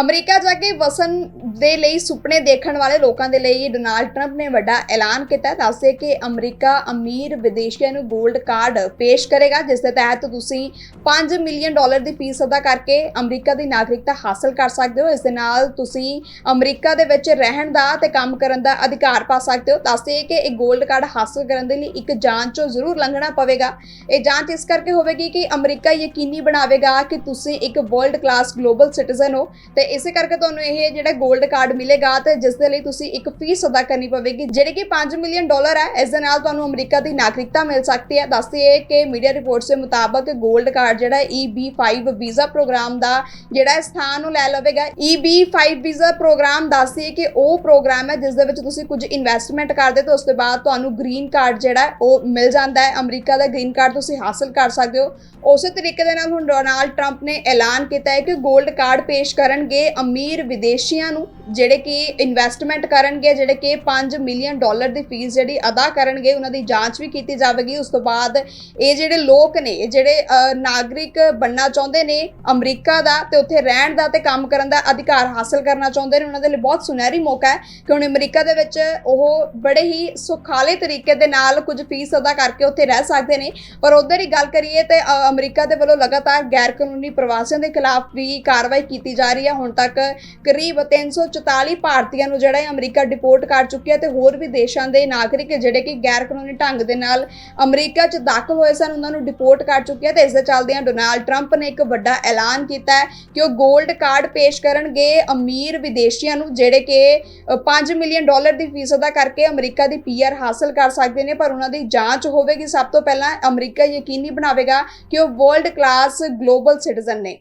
America ਜਾ ਕੇ ਵਸਣ ਦੇ ਲਈ ਸੁਪਨੇ ਦੇਖਣ ਵਾਲੇ ਲੋਕਾਂ ਦੇ ਲਈ ਡੋਨਾਲਡ ਟਰੰਪ ਨੇ ਵੱਡਾ ਐਲਾਨ ਕੀਤਾ। ਦੱਸਦੇ ਕਿ ਅਮਰੀਕਾ ਅਮੀਰ ਵਿਦੇਸ਼ੀਆਂ ਨੂੰ 골ਡ ਕਾਰਡ ਪੇਸ਼ ਕਰੇਗਾ, ਜਿਸ ਦੇ ਤਹਿਤ ਤੁਸੀਂ 5 ਮਿਲੀਅਨ ਡਾਲਰ ਦੀ ਫੀਸ ਅਦਾ ਕਰਕੇ ਅਮਰੀਕਾ ਦੀ ਨਾਗਰਿਕਤਾ ਹਾਸਲ ਕਰ ਸਕਦੇ ਹੋ। ਇਸ ਦੇ ਨਾਲ ਤੁਸੀਂ ਅਮਰੀਕਾ ਦੇ ਵਿੱਚ ਰਹਿਣ ਦਾ ਤੇ ਕੰਮ ਕਰਨ ਦਾ ਅਧਿਕਾਰ ਪਾ ਸਕਦੇ ਹੋ। ਦੱਸਦੇ ਕਿ ਇਹ 골ਡ ਕਾਰਡ ਹਾਸਲ ਕਰਨ ਦੇ ਲਈ ਇੱਕ ਜਾਂਚ ਚੋਂ ਜ਼ਰੂਰ ਲੰਘਣਾ ਪਵੇਗਾ। ਇਹ ਜਾਂਚ ਇਸ ਕਰਕੇ ਹੋਵੇਗੀ ਕਿ ਅਮਰੀਕਾ ਯਕੀਨੀ ਬਣਾਵੇਗਾ ਕਿ ਤੁਸੀਂ ਇੱਕ ਵਰਲਡ ਕਲਾਸ ਗਲੋਬਲ ਸਿਟੀਜ਼ਨ ਹੋ। ਤੇ ਇਸੇ ਕਰਕੇ ਤੁਹਾਨੂੰ ਇਹ ਜਿਹੜਾ 골ਡ ਕਾਰਡ ਮਿਲੇਗਾ ਤੇ ਜਿਸ ਦੇ ਲਈ ਤੁਸੀਂ ਇੱਕ ਫੀਸ ਅਦਾ ਕਰਨੀ ਪਵੇਗੀ, ਜਿਹੜੀ ਕਿ 5 ਮਿਲੀਅਨ ਡਾਲਰ ਹੈ, ਇਸ ਦੇ ਨਾਲ ਤੁਹਾਨੂੰ ਅਮਰੀਕਾ ਦੀ ਨਾਗਰਿਕਤਾ ਮਿਲ ਸਕਦੀ ਹੈ। ਦੱਸਦੀ ਕਿ ਮੀਡੀਆ ਰਿਪੋਰਟਸ ਦੇ ਮੁਤਾਬਕ 골ਡ ਕਾਰਡ ਜਿਹੜਾ EB5 ਵੀਜ਼ਾ ਪ੍ਰੋਗਰਾਮ ਦਾ ਜਿਹੜਾ ਸਥਾਨ ਨੂੰ ਲੈ ਲਵੇਗਾ। EB5 ਵੀਜ਼ਾ ਪ੍ਰੋਗਰਾਮ ਦੱਸਦੀ ਕਿ ਉਹ ਪ੍ਰੋਗਰਾਮ ਹੈ, ਜਿਸ ਦੇ ਵਿੱਚ ਤੁਸੀਂ ਕੁਝ ਇਨਵੈਸਟਮੈਂਟ ਕਰਦੇ ਤੇ ਉਸ ਤੋਂ ਬਾਅਦ ਤੁਹਾਨੂੰ ਗ੍ਰੀਨ ਕਾਰਡ ਜਿਹੜਾ ਉਹ ਮਿਲ ਜਾਂਦਾ ਹੈ। ਅਮਰੀਕਾ ਦਾ ਗ੍ਰੀਨ ਕਾਰਡ ਤੁਸੀਂ ਹਾਸਲ ਕਰ ਸਕਦੇ ਹੋ। ਉਸੇ ਤਰੀਕੇ ਦੇ ਨਾਲ ਹੁਣ ਡੋਨਾਲਡ ਟਰੰਪ ਨੇ ਐਲਾਨ ਕੀਤਾ ਹੈ ਕਿ 골ਡ ਕਾਰਡ ਪੇਸ਼ ਕਰਨਗੇ ਅਮੀਰ ਵਿਦੇਸ਼ੀਆਂ ਨੂੰ। ਜਿਹੜੇ ਕਿ ਇਨਵੈਸਟਮੈਂਟ ਕਰਨਗੇ, ਜਿਹੜੇ ਕਿ 5 ਮਿਲੀਅਨ ਡਾਲਰ ਦੀ ਫੀਸ ਜਿਹੜੀ ਅਦਾ ਕਰਨਗੇ, ਉਹਨਾਂ ਦੀ ਜਾਂਚ ਵੀ ਕੀਤੀ ਜਾਵੇਗੀ। ਉਸ ਤੋਂ ਬਾਅਦ ਇਹ ਜਿਹੜੇ ਲੋਕ ਨੇ, ਇਹ ਜਿਹੜੇ ਨਾਗਰਿਕ ਬਣਨਾ ਚਾਹੁੰਦੇ ਨੇ ਅਮਰੀਕਾ ਦਾ ਤੇ ਉੱਥੇ ਰਹਿਣ ਦਾ ਤੇ ਕੰਮ ਕਰਨ ਦਾ ਅਧਿਕਾਰ ਹਾਸਲ ਕਰਨਾ ਚਾਹੁੰਦੇ ਨੇ, ਉਹਨਾਂ ਦੇ ਲਈ ਬਹੁਤ ਸੁਨਹਿਰੀ ਮੌਕਾ ਹੈ ਕਿ ਹੁਣ ਅਮਰੀਕਾ ਦੇ ਵਿੱਚ ਉਹ ਬੜੇ ਹੀ ਸੁਖਾਲੇ ਤਰੀਕੇ ਦੇ ਨਾਲ ਕੁਝ ਫੀਸ ਅਦਾ ਕਰਕੇ ਉੱਥੇ ਰਹਿ ਸਕਦੇ ਨੇ। ਪਰ ਉਧਰ ਹੀ ਗੱਲ ਕਰੀਏ ਤੇ ਅਮਰੀਕਾ ਦੇ ਵੱਲੋਂ ਲਗਾਤਾਰ ਗੈਰ ਕਾਨੂੰਨੀ ਪ੍ਰਵਾਸੀਆਂ ਦੇ ਖਿਲਾਫ ਵੀ ਕਾਰਵਾਈ ਕੀਤੀ ਜਾ ਰਹੀ ਹੈ। ਹੁਣ ਤੱਕ ਕਰੀਬ 344 ਭਾਰਤੀਆਂ ਨੂੰ ਜਿਹੜਾ ਹੈ ਅਮਰੀਕਾ ਡਿਪੋਰਟ ਕਰ ਚੁੱਕਿਆ ਤੇ ਹੋਰ ਵੀ ਦੇਸ਼ਾਂ ਦੇ ਨਾਗਰਿਕ ਜਿਹੜੇ ਕਿ ਗੈਰ ਕਾਨੂੰਨੀ ਢੰਗ ਦੇ ਨਾਲ ਅਮਰੀਕਾ 'ਚ ਦਾਖਲ ਹੋਏ ਸਨ ਉਹਨਾਂ ਨੂੰ ਡਿਪੋਰਟ ਕਰ ਚੁੱਕਿਆ ਤੇ ਇਸ ਦੇ ਚੱਲਦਿਆਂ ਡੋਨਾਲਡ ਟਰੰਪ ਨੇ ਇੱਕ ਵੱਡਾ ਐਲਾਨ ਕੀਤਾ ਹੈ ਕਿ ਉਹ 골ਡ ਕਾਰਡ ਪੇਸ਼ ਕਰਨਗੇ। ਅਮੀਰ ਵਿਦੇਸ਼ੀਆਂ ਨੂੰ ਜਿਹੜੇ ਕਿ ਅ, 5 ਮਿਲੀਅਨ ਡਾਲਰ ਦੀ ਫੀਸ ਅਦਾ ਕਰਕੇ ਅਮਰੀਕਾ ਦੀ ਪੀਆਰ ਹਾਸਲ ਕਰ ਸਕਦੇ ਨੇ ਪਰ ਉਹਨਾਂ ਦੀ ਜਾਂਚ ਹੋਵੇਗੀ। ਸਭ ਤੋਂ ਪਹਿਲਾਂ ਅਮਰੀਕਾ ਯਕੀਨੀ ਬਣਾਵੇਗਾ ਕਿ ਉਹ ਵਰਲਡ ਕਲਾਸ ਗਲੋਬਲ ਸਿਟੀਜ਼ਨ ਨੇ।